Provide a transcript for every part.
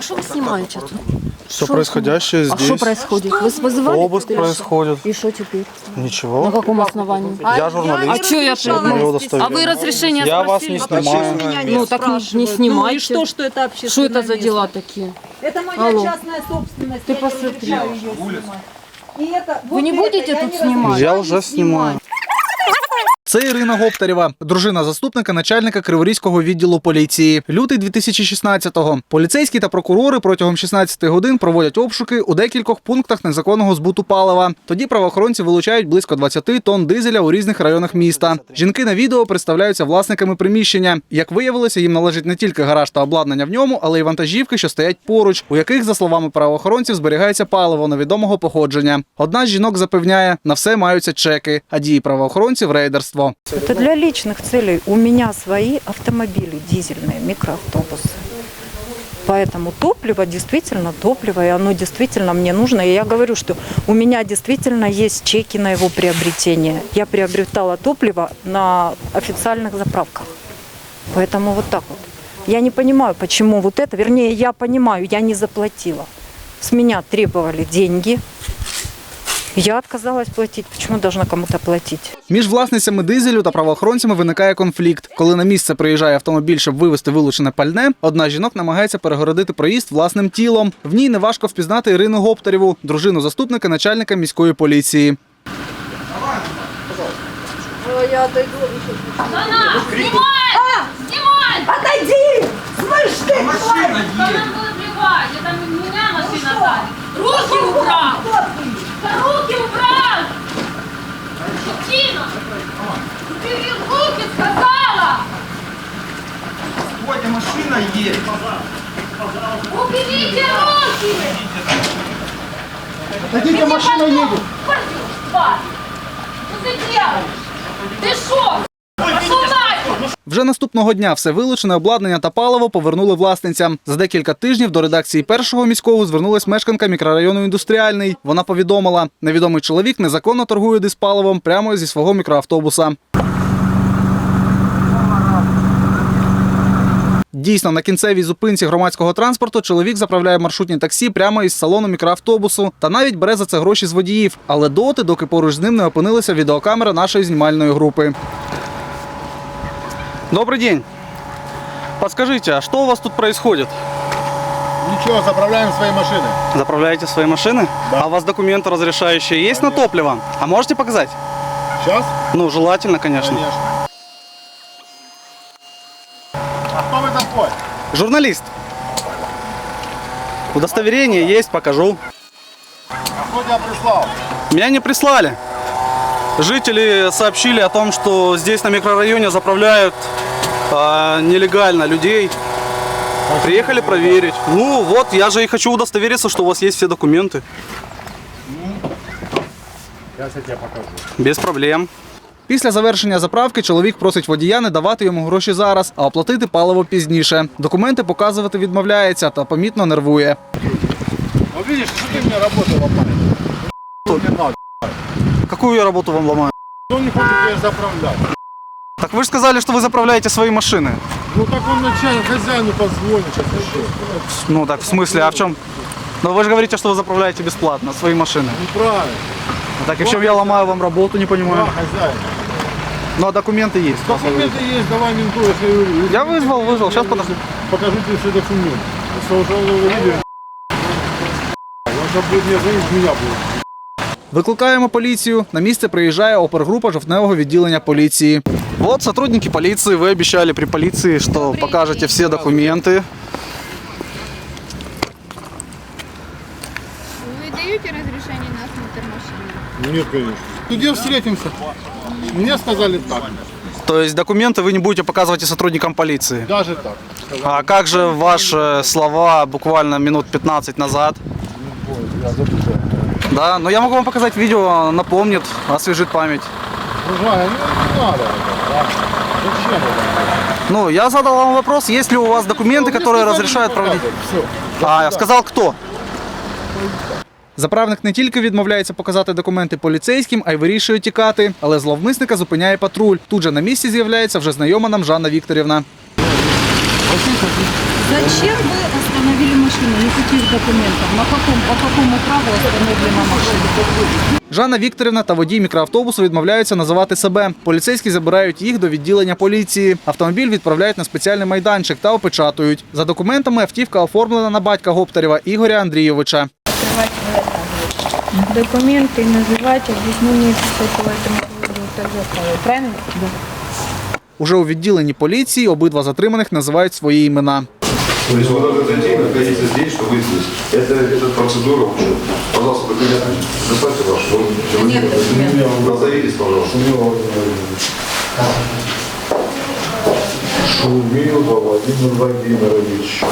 А что вы снимаете тут? Все Шо происходящее А здесь. что происходит? Вы вызывали? Обыск происходит. что? И что теперь? На Ничего. каком основании? Я А журналист. что я удостоверение. А вы разрешение Я вас спросили? не А почему снимаю. меня не Ну так не, не снимайте. Ну и что, что это Что общественное это за место? дела такие? Это моя Алло. частная собственность. Ты я не посмотри. И это, Вы вот не будете я тут снимать? Я вже знімаю. Це Ірина Гоптарєва, дружина заступника начальника Криворізького відділу поліції. Лютий 2016-го. Поліцейські та прокурори протягом 16 годин проводять обшуки у декількох пунктах незаконного збуту палива. Тоді правоохоронці вилучають близько 20 тонн дизеля у різних районах міста. Жінки на відео представляються власниками приміщення. Як виявилося, їм належить не тільки гараж та обладнання в ньому, але й вантажівки, що стоять поруч, у яких, за словами правоохоронців, зберігається паливо невідомого походження. Одна з жінок запевняє, на все маються чеки, а дії правоохоронців рейдерство. Это для личных целей. У меня свои автомобили дизельные, микроавтобусы. Поэтому топливо действительно топливо, и оно действительно мне нужно. И я говорю, что у меня действительно есть чеки на его приобретение. Я приобретала топливо на официальных заправках. Поэтому вот так вот. Я не понимаю, почему вот это, вернее, я понимаю, я не заплатила. С меня требовали деньги. Я отказалась платить. Почему я должна кому-то платить? Між власницями дизелю та правоохоронцями виникає конфлікт. Коли на місце приїжджає автомобіль, щоб вивезти вилучене пальне, одна з жінок намагається перегородити проїзд власним тілом. В ній неважко впізнати Ірину Гоптарєву, дружину заступника начальника міської поліції. Снимай! Отойди! Уберите руки! Хотите, машина едет. Пойдем! Что ты делаешь? Ты шо? Вже наступного дня все вилучене обладнання та паливо повернули власницям. За декілька тижнів до редакції першого міського звернулась мешканка мікрорайону індустріальний. Вона повідомила, невідомий чоловік незаконно торгує диспаливом прямо зі свого мікроавтобуса. Дійсно, на кінцевій зупинці громадського транспорту чоловік заправляє маршрутні таксі прямо із салону мікроавтобусу та навіть бере за це гроші з водіїв. Але доти, доки поруч з ним не опинилася відеокамера нашої знімальної групи. Добрый день. Подскажите, а что у вас тут происходит? Ничего, заправляем свои машины. Заправляете свои машины? А у вас документы разрешающие есть на топливо? А можете показать? Сейчас? Ну, желательно, конечно. Конечно. Журналист. Удостоверение есть, покажу. А кто тебя прислал? Меня не прислали. Жители сообщили о том, что здесь на микрорайоне заправляют а, нелегально людей. Приехали проверить. Ну вот, я же и хочу удостовериться, что у вас есть все документы. Сейчас я тебе покажу. Без проблем. Після завершення заправки чоловік просить водія не давати йому гроші зараз, а оплатити паливо пізніше. Документи показувати відмовляється та помітно нервує. Ну видишь, что ты мне работу ломаешь? Что мне надо? Яку я роботу вам ламаю? Кто не хочет тебя заправлять? Так ви ж сказали, що ви заправляєте свої машини. Ну так он начальник хозяину позвонит сейчас еще. Ну так, в смысле, а в чем? Ну вы же говорите, что вы заправляете бесплатно свои машины. Неправильно. Ну, так и в чем я ломаю вам работу, не Да, понимаю. хозяин. Ну а документы есть. Документы есть, давай менту, я тебе говорю. Я вызвал, вызвал, сейчас подожди. Покажу тебе все документы. Если уже он увидит, он сейчас будет мне звонить, меня будет. Викликаємо поліцію. На місце приїжджає опергрупа жовтневого відділення поліції. Вот сотрудники полиции, вы обещали при полиции, что покажете все документы. Даете разрешение на осмотр машины? Нет, конечно. Где встретимся? Мне сказали так. То есть документы вы не будете показывать и сотрудникам полиции. Даже так. А как же ваши слова буквально минут 15 назад? Да, но я могу вам показать видео, напомнит, освежит память. Ну не надо это. да. Зачем это? Ну, я задал вам вопрос, есть ли у вас документы, которые разрешают проводить... Все. А, я сказал, кто? Заправник не тільки відмовляється показати документи поліцейським, а й вирішує тікати. Але зловмисника зупиняє патруль. Тут же на місці з'являється вже знайома нам Жанна Вікторівна. Зачем вы остановили машину? Никаких документов. На каком, по какому праву остановлена машина? Жанна Вікторівна та водій мікроавтобусу відмовляються називати себе. Поліцейські забирають їх до відділення поліції. Автомобіль відправляють на спеціальний майданчик та опечатують. За документами автівка оформлена на батька Гоптерєва Ігоря Андрійовича Документы называть, объяснение писать по этому поводу и так далее. Правильно? Да. Уже у відділенні поліції обидва затриманих називають свої імена. То есть вы должны зайти и находиться здесь, что вы здесь. Это, это процедура уже. Пожалуйста, документы. Доставьте ваши. Ну, Нет Назовитесь, пожалуйста. Шумилова Владимир Владимирович.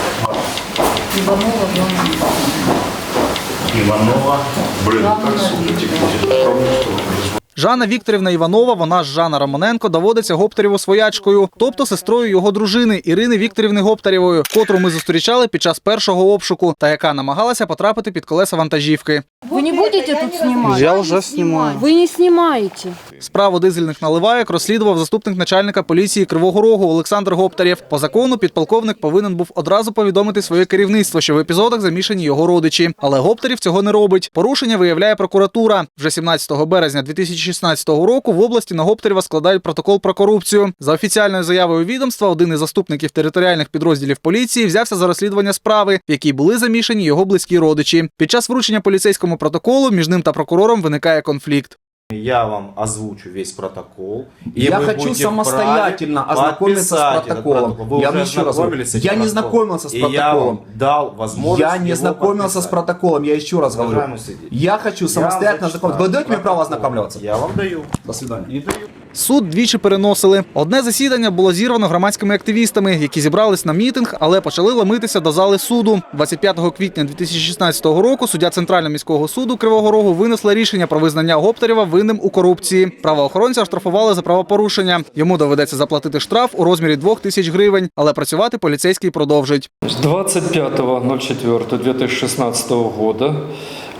Блин, ну как проблем что ли? Жанна Вікторівна Іванова, вона ж Жанна Романенко, доводиться Гоптерєву своячкою, тобто сестрою його дружини Ірини Вікторівни Гоптерєвої, котру ми зустрічали під час першого обшуку, та яка намагалася потрапити під колеса вантажівки. Вы не будете тут снимать? Я вже знімаю. Вы не снимаете. Справу дизельних наливайок розслідував заступник начальника поліції Кривого Рогу Олександр Гоптерєв. По закону підполковник повинен був одразу повідомити своє керівництво, що в епізодах замішані його родичі. Але Гоптерєв цього не робить. Порушення виявляє прокуратура. Вже 17 березня 2016 року в області на Гоптерєва складають протокол про корупцію. За офіціальною заявою відомства, один із заступників територіальних підрозділів поліції взявся за розслідування справи, в якій були замішані його близькі родичі. Під час вручення поліцейському протоколу між ним та прокурором виникає конфлікт. Я вам озвучу весь протокол. и я вы хочу будете самостоятельно вправе ознакомиться с подписать этот протоколом. протокол. Вы я уже вам еще раз говорю, ознакомились с я этим не протоколом? знакомился с И я протоколом. вам дал возможность Я не его знакомился с подписать. протоколом, я еще раз говорю. Уважаемый судья, Я хочу я самостоятельно вам ознакомиться. Вы зачитаю даете мне право протокол. ознакомливаться? Я вам даю. До свидания. И даю. Суд двічі переносили. Одне засідання було зірвано громадськими активістами, які зібрались на мітинг, але почали ламитися до зали суду. 25 квітня 2016 року суддя Центрального міського суду Кривого Рогу винесла рішення про визнання Гоптерєва винним у корупції. Правоохоронця оштрафували за правопорушення. Йому доведеться заплатити штраф у розмірі 2 тисяч гривень, але працювати поліцейський продовжить. 25.04.2016 года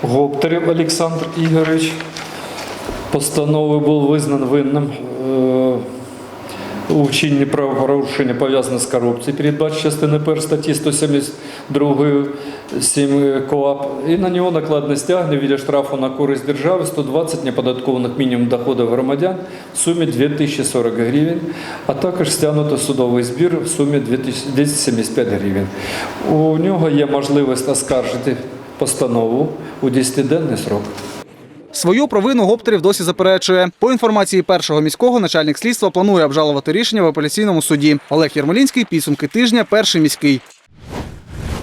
Гоптерев Александр Игоревич постановою был вызнан винным э, у вчиненні правопорушення пов'язане з корупцією, передбачено частини 1 статті 172 7 КОАП, і на нього накладне стягнення в виде штрафу на користь держави 120 неподаткованих мінімум доходів громадян в сумі 2040 гривень, а також стягнуто судовий збір в сумі 275 гривень. У нього є можливість оскаржити постанову у 10-денний срок. Свою провину Гоптерів досі заперечує. По інформації першого міського начальник слідства планує обжалувати рішення в апеляційному суді. Олег Ярмолінський підсумки тижня, перший міський.